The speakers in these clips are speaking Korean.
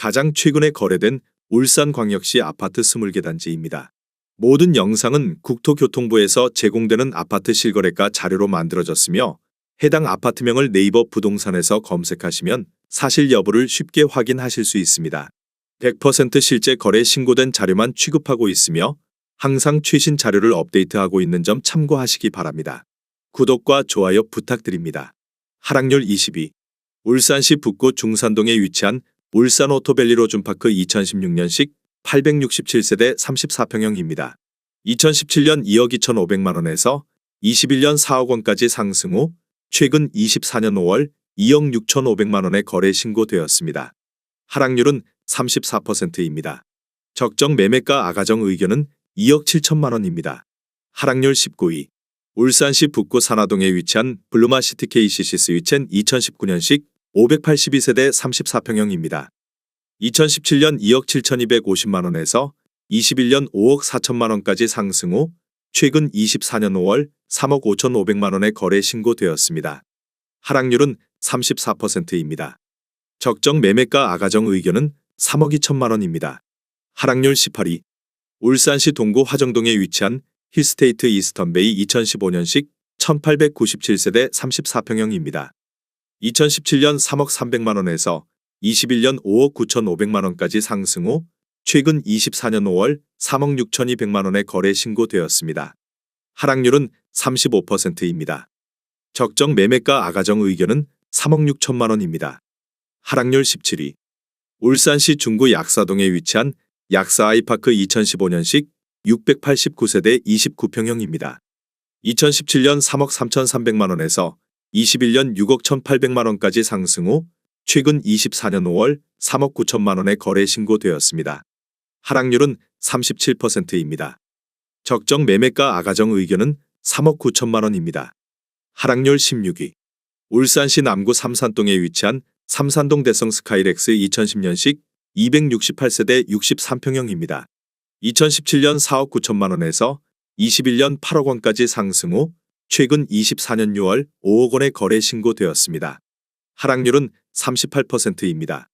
가장 최근에 거래된 울산광역시 아파트 20개 단지입니다. 모든 영상은 국토교통부에서 제공되는 아파트 실거래가 자료로 만들어졌으며 해당 아파트명을 네이버 부동산에서 검색하시면 사실 여부를 쉽게 확인하실 수 있습니다. 100% 실제 거래 신고된 자료만 취급하고 있으며 항상 최신 자료를 업데이트하고 있는 점 참고하시기 바랍니다. 구독과 좋아요 부탁드립니다. 하락률 22. 울산시 북구 중산동에 위치한 울산 오토밸리 로 준파크 2016년식 867세대 34평형입니다. 2017년 2억 2,500만 원에서 21년 4억 원까지 상승 후 최근 24년 5월 2억 6,500만 원에 거래 신고되었습니다. 하락률은 34%입니다. 적정 매매가 아가정 의견은 2억 7천만 원입니다. 하락률 19위. 울산시 북구 산화동에 위치한 블루마시티 KCC 스위첸 2019년식 582세대 34평형입니다. 2017년 2억 7,250만 원에서 21년 5억 4천만 원까지 상승 후 최근 24년 5월 3억 5,500만 원에 거래 신고되었습니다. 하락률은 34%입니다. 적정 매매가 아가정 의견은 3억 2천만 원입니다. 하락률 18위. 울산시 동구 화정동에 위치한 힐스테이트 이스턴베이 2015년식 1897세대 34평형입니다. 2017년 3억 300만 원에서 21년 5억 9,500만 원까지 상승 후 최근 24년 5월 3억 6,200만 원에 거래 신고되었습니다. 하락률은 35%입니다. 적정 매매가 아가정 의견은 3억 6천만 원입니다. 하락률 17위. 울산시 중구 약사동에 위치한 약사 아이파크 2015년식 689세대 29평형입니다. 2017년 3억 3,300만 원에서 21년 6억 1,800만 원까지 상승 후 최근 24년 5월 3억 9천만 원에 거래 신고되었습니다. 하락률은 37%입니다. 적정 매매가 아가정 의견은 3억 9천만 원입니다. 하락률 16위. 울산시 남구 삼산동에 위치한 삼산동 대성 스카이렉스 2010년식 268세대 63평형입니다. 2017년 4억 9천만 원에서 21년 8억 원까지 상승 후 최근 24년 6월 5억 원에 거래 신고되었습니다. 하락률은 38%입니다.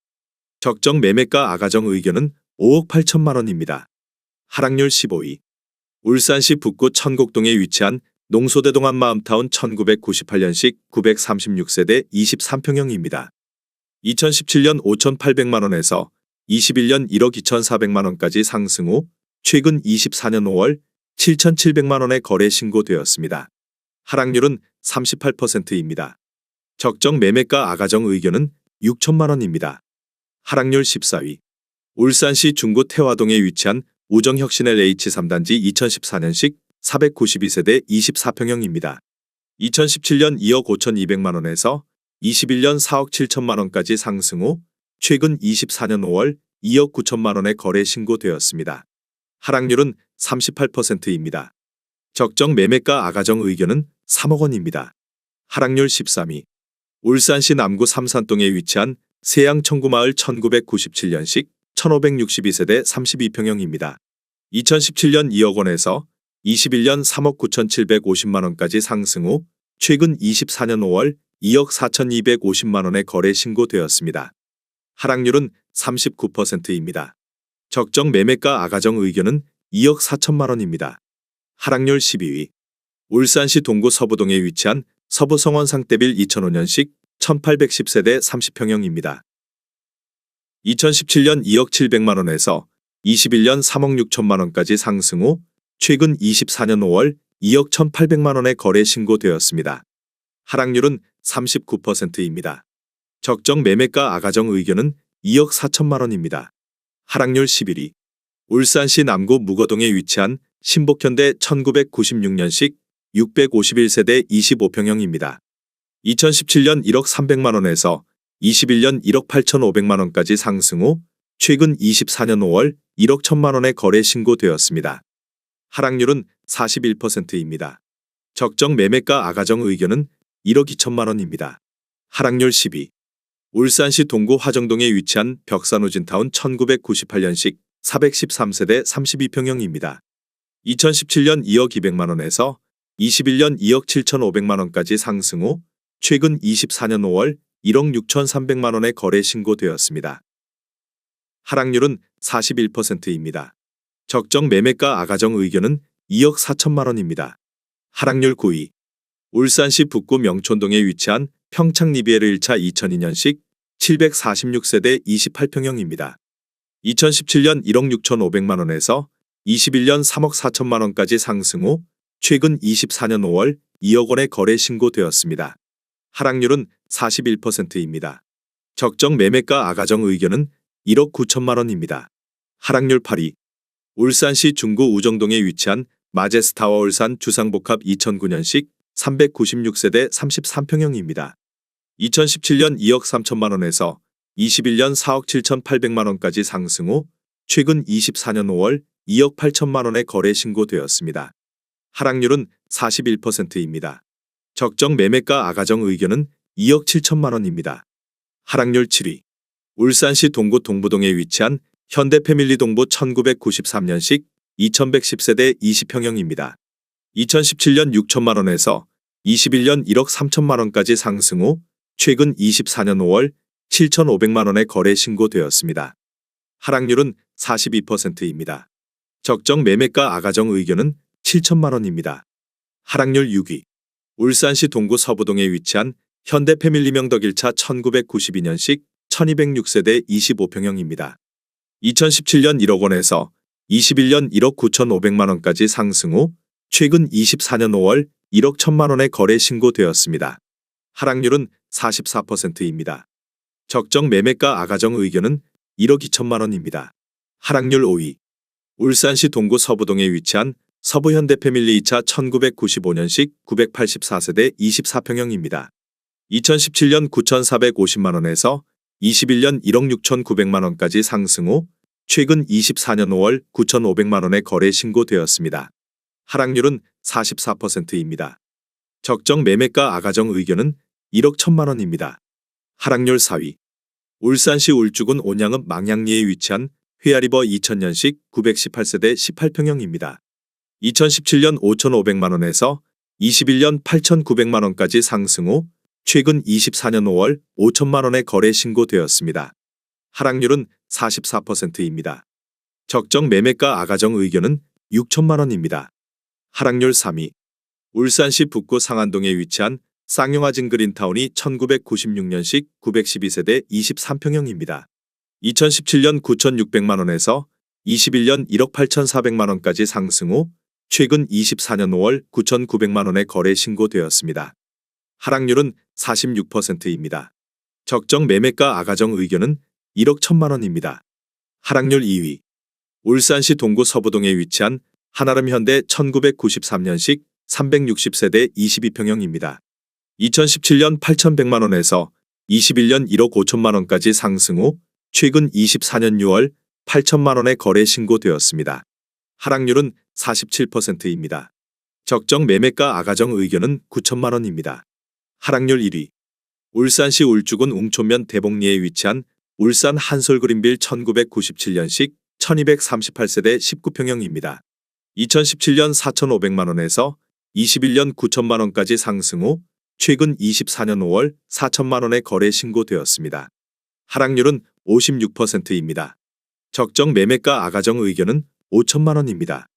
적정 매매가 아가정 의견은 5억 8천만 원입니다. 하락률 15위. 울산시 북구 천곡동에 위치한 농소대동 한 마음타운 1998년식 936세대 23평형입니다. 2017년 5,800만 원에서 21년 1억 2,400만 원까지 상승 후 최근 24년 5월 7,700만 원에 거래 신고되었습니다. 하락률은 38%입니다. 적정 매매가 아가정 의견은 6천만 원입니다. 하락률 14위. 울산시 중구 태화동에 위치한 우정혁신L H3단지 2014년식 492세대 24평형입니다. 2017년 2억 5,200만 원에서 21년 4억 7천만 원까지 상승 후 최근 24년 5월 2억 9천만 원에 거래 신고되었습니다. 하락률은 38%입니다. 적정 매매가 아가정 의견은 3억 원입니다. 하락률 13위. 울산시 남구 삼산동에 위치한 세양 청구마을 1997년식 1562세대 32평형입니다. 2017년 2억 원에서 21년 3억 9,750만 원까지 상승 후 최근 24년 5월 2억 4,250만 원에 거래 신고되었습니다. 하락률은 39%입니다. 적정 매매가 아가정 의견은 2억 4천만 원입니다. 하락률 12위. 울산시 동구 서부동에 위치한 서부성원 상대빌 2005년식 1810세대 30평형입니다. 2017년 2억 700만 원에서 21년 3억 6천만 원까지 상승 후 최근 24년 5월 2억 1,800만 원에 거래 신고되었습니다. 하락률은 39%입니다. 적정 매매가 아가정 의견은 2억 4천만 원입니다. 하락률 11위. 울산시 남구 무거동에 위치한 신복현대 1996년식 651세대 25평형입니다. 2017년 1억 300만 원에서 21년 1억 8,500만 원까지 상승 후 최근 24년 5월 1억 1천만 원에 거래 신고되었습니다. 하락률은 41%입니다. 적정 매매가 아가정 의견은 1억 2천만 원입니다. 하락률 12. 울산시 동구 화정동에 위치한 벽산우진타운 1998년식 413세대 32평형입니다. 2017년 2억 200만 원에서 21년 2억 7,500만 원까지 상승 후 최근 24년 5월 1억 6,300만 원에 거래 신고되었습니다. 하락률은 41%입니다. 적정 매매가 아가정 의견은 2억 4천만 원입니다. 하락률 9위. 울산시 북구 명촌동에 위치한 평창 리비에르 1차 2002년식 746세대 28평형입니다. 2017년 1억 6천5백만 원에서 21년 3억 4천만 원까지 상승 후 최근 24년 5월 2억 원의 거래 신고되었습니다. 하락률은 41%입니다. 적정 매매가 아가정 의견은 1억 9천만 원입니다. 하락률 8위. 울산시 중구 우정동에 위치한 마제스타워 울산 주상복합 2009년식 396세대 33평형입니다. 2017년 2억 3천만 원에서 21년 4억 7천 8백만 원까지 상승 후 최근 24년 5월 2억 8천만 원의 거래 신고되었습니다. 하락률은 41%입니다. 적정 매매가 아가정 의견은 2억 7천만 원입니다. 하락률 7위. 울산시 동구 동부동에 위치한 현대 패밀리 동부 1993년식 2110세대 20평형입니다. 2017년 6천만 원에서 21년 1억 3천만 원까지 상승 후 최근 24년 5월 7,500만 원의 거래 신고되었습니다. 하락률은 42%입니다. 적정 매매가 아가정 의견은 7천만 원입니다. 하락률 6위. 울산시 동구 서부동에 위치한 현대 패밀리 명덕 1차 1992년식 1206세대 25평형입니다. 2017년 1억 원에서 21년 1억 9,500만 원까지 상승 후 최근 24년 5월 1억 1천만 원의 거래 신고되었습니다. 하락률은 44%입니다. 적정 매매가 아가정 의견은 1억 2천만 원입니다. 하락률 5위. 울산시 동구 서부동에 위치한 서부현대 패밀리 2차 1995년식 984세대 24평형입니다. 2017년 9,450만 원에서 21년 1억 6,900만 원까지 상승 후 최근 24년 5월 9,500만 원의 거래 신고되었습니다. 하락률은 44%입니다. 적정 매매가 아가정 의견은 1억 1천만 원입니다. 하락률 4위. 울산시 울주군 온양읍 망양리에 위치한 회아리버 2000년식 918세대 18평형입니다. 2017년 5,500만 원에서 21년 8,900만 원까지 상승 후 최근 24년 5월 5천만 원의 거래 신고되었습니다. 하락률은 44%입니다. 적정 매매가 아가정 의견은 6천만 원입니다. 하락률 3위. 울산시 북구 상안동에 위치한 쌍용아진 그린타운이 1996년식 912세대 23평형입니다. 2017년 9,600만 원에서 21년 1억 8,400만 원까지 상승 후 최근 24년 5월 9,900만 원의 거래 신고되었습니다. 하락률은 46%입니다. 적정 매매가 아가정 의견은 1억 1천만 원입니다. 하락률 2위. 울산시 동구 서부동에 위치한 한아름 현대 1993년식 360세대 22평형입니다. 2017년 8,100만 원에서 21년 1억 5천만 원까지 상승 후 최근 24년 6월 8천만 원의 거래 신고되었습니다. 하락률은 47%입니다. 적정 매매가 아가정 의견은 9천만 원입니다. 하락률 1위. 울산시 울주군 웅촌면 대봉리에 위치한 울산 한솔그린빌 1997년식 1238세대 19평형입니다. 2017년 4,500만 원에서 21년 9천만 원까지 상승 후 최근 24년 5월 4천만 원의 거래 신고되었습니다. 하락률은 56%입니다. 적정 매매가 아가정 의견은 5천만 원입니다.